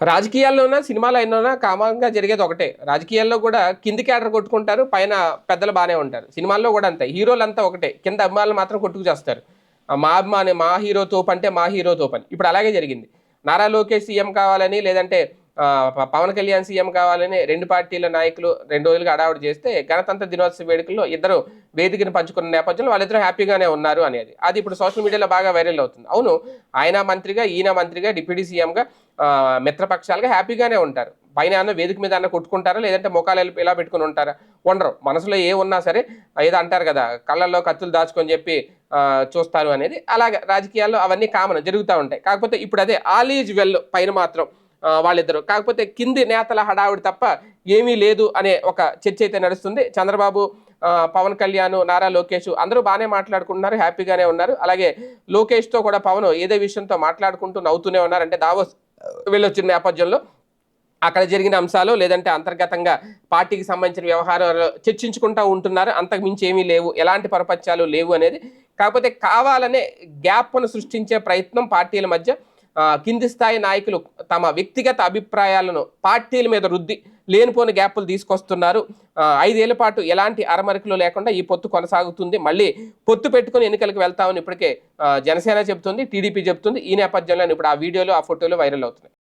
రాజకీయాల్లోనా సినిమాలో అయినా కామన్గా జరిగేది ఒకటే. రాజకీయాల్లో కూడా కింది క్యాడర్ కొట్టుకుంటారు పైన పెద్దలు బాగానే ఉంటారు. సినిమాల్లో కూడా అంతే. హీరోలు అంతా ఒకటే. కింద అభిమానులు మాత్రం కొట్టుకు చేస్తారు. మా అభిమాని మా హీరో తోపు అంటే మా హీరో తోపు అని. ఇప్పుడు అలాగే జరిగింది. నారా లోకేష్ సీఎం కావాలని లేదంటే పవన్ కళ్యాణ్ సీఎం కావాలని రెండు పార్టీల నాయకులు రెండు రోజులుగా అడావుడు చేస్తే గణతంత్ర దినోత్సవ వేడుకల్లో ఇద్దరు వేదికను పంచుకున్న నేపథ్యంలో వాళ్ళిద్దరూ హ్యాపీగానే ఉన్నారు అనేది. అది ఇప్పుడు సోషల్ మీడియాలో బాగా వైరల్ అవుతుంది. అవును ఆయన మంత్రిగా ఈయన మంత్రిగా డిప్యూటీ సీఎంగా మిత్రపక్షాలుగా హ్యాపీగానే ఉంటారు. పైన అన్న వేదిక మీద అన్న కొట్టుకుంటారా? లేదంటే ముఖాలు ఇలా పెట్టుకుని ఉంటారా? ఉండరు. మనసులో ఏ ఉన్నా సరే ఏదో అంటారు కదా కళ్ళల్లో కత్తులు దాచుకొని చెప్పి చూస్తారు అనేది. అలాగే రాజకీయాల్లో అవన్నీ కామన్ జరుగుతూ ఉంటాయి. కాకపోతే ఇప్పుడు అదే ఆల్ ఈజ్ వెల్ పైన మాత్రం వాళ్ళిద్దరు. కాకపోతే కింది నేతల హడావుడి తప్ప ఏమీ లేదు అనే ఒక చర్చ అయితే నడుస్తుంది. చంద్రబాబు పవన్ కళ్యాణ్ నారా లోకేష్ అందరూ బాగానే మాట్లాడుకుంటున్నారు హ్యాపీగానే ఉన్నారు. అలాగే లోకేష్తో కూడా పవన్ ఏదో విషయంతో మాట్లాడుకుంటూ నవ్వుతూనే ఉన్నారు. అంటే దావోస్ వెళ్ళొచ్చిన నేపథ్యంలో అక్కడ జరిగిన అంశాలు లేదంటే అంతర్గతంగా పార్టీకి సంబంధించిన వ్యవహారాలు చర్చించుకుంటూ ఉంటున్నారు. అంతకు మించి ఏమీ లేవు. ఎలాంటి పరపత్యాలు లేవు అనేది. కాకపోతే కావాలనే గ్యాప్ను సృష్టించే ప్రయత్నం పార్టీల మధ్య కింది స్థాయి నాయకులు తమ వ్యక్తిగత అభిప్రాయాలను పార్టీల మీద రుద్ది లేనిపోని గ్యాప్లు తీసుకొస్తున్నారు. ఐదేళ్ళ పాటు ఎలాంటి అరమరికలు లేకుండా ఈ పొత్తు కొనసాగుతుంది. మళ్ళీ పొత్తు పెట్టుకుని ఎన్నికలకు వెళ్తామని ఇప్పటికే జనసేన చెబుతుంది టీడీపీ చెబుతుంది. ఈ నేపథ్యంలో ఇప్పుడు ఆ వీడియోలు ఆ ఫోటోలు వైరల్ అవుతున్నాయి.